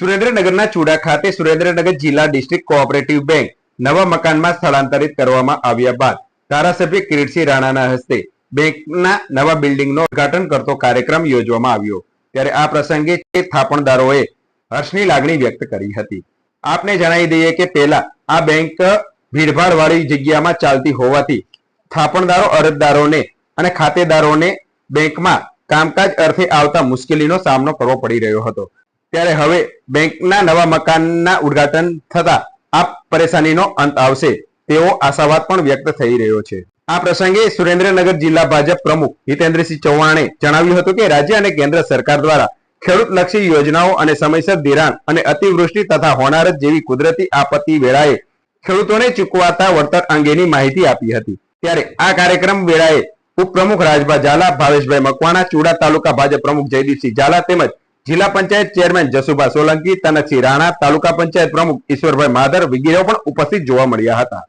સુરેન્દ્રનગરના ચુડા ખાતે સુરેન્દ્રનગર જિલ્લા ડિસ્ટ્રિક્ટ કોઓપરેટિવ બેંક નવા મકાનમાં સ્થળાંતરિત કરવામાં આવ્યા બાદ ધારાસભ્ય કિરીટસિંહ રાણાના હસ્તે બેંકના નવા બિલ્ડિંગનો ઉદ્ઘાટન કરતો કાર્યક્રમ યોજવામાં આવ્યો. ત્યારે આ પ્રસંગે થાપણદારોએ હર્ષની લાગણી વ્યક્ત કરી હતી. આપને જણાવી દઈએ કે પહેલા આ બેંક ભીડભાડ વાળી જગ્યામાં ચાલતી હોવાથી થાપણદારો અરજદારોને અને ખાતેદારોને બેંકમાં કામકાજ અર્થે આવતા મુશ્કેલીનો સામનો કરવો પડી રહ્યો હતો. ત્યારે હવે બેંકના નવા મકાનના ઉદ્ઘાટન થતા આ પરેશાનીનો અંત આવશે, તેવો આશાવાદ પણ વ્યક્ત થઈ રહ્યો છે. આ પ્રસંગે સુરેન્દ્રનગર જિલ્લા ભાજપ પ્રમુખ હિતેન્દ્રસિંહ ચૌહાણે જણાવ્યું હતું કે રાજ્ય અને કેન્દ્ર સરકાર દ્વારા ખેડૂતલક્ષી યોજનાઓ અને સમયસર ધિરાણ અને અતિવૃષ્ટિ તથા હોનારત જેવી કુદરતી આપત્તિ વેળાએ ખેડૂતોને ચૂકવાતા વળતર અંગેની માહિતી આપી હતી. ત્યારે આ કાર્યક્રમ વેળાએ ઉપપ્રમુખ રાજભા ઝાલા, ભાવેશભાઈ મકવાણા, ચુડા તાલુકા ભાજપ પ્રમુખ જયદીપસિંહ ઝાલા તેમજ જિલ્લા પંચાયત ચેરમેન જસુભા સોલંકી તનકસિંહ રાણા, તાલુકા પંચાયત પ્રમુખ ઈશ્વરભાઈ માધર વગેરે પણ ઉપસ્થિત જોવા મળ્યા હતા.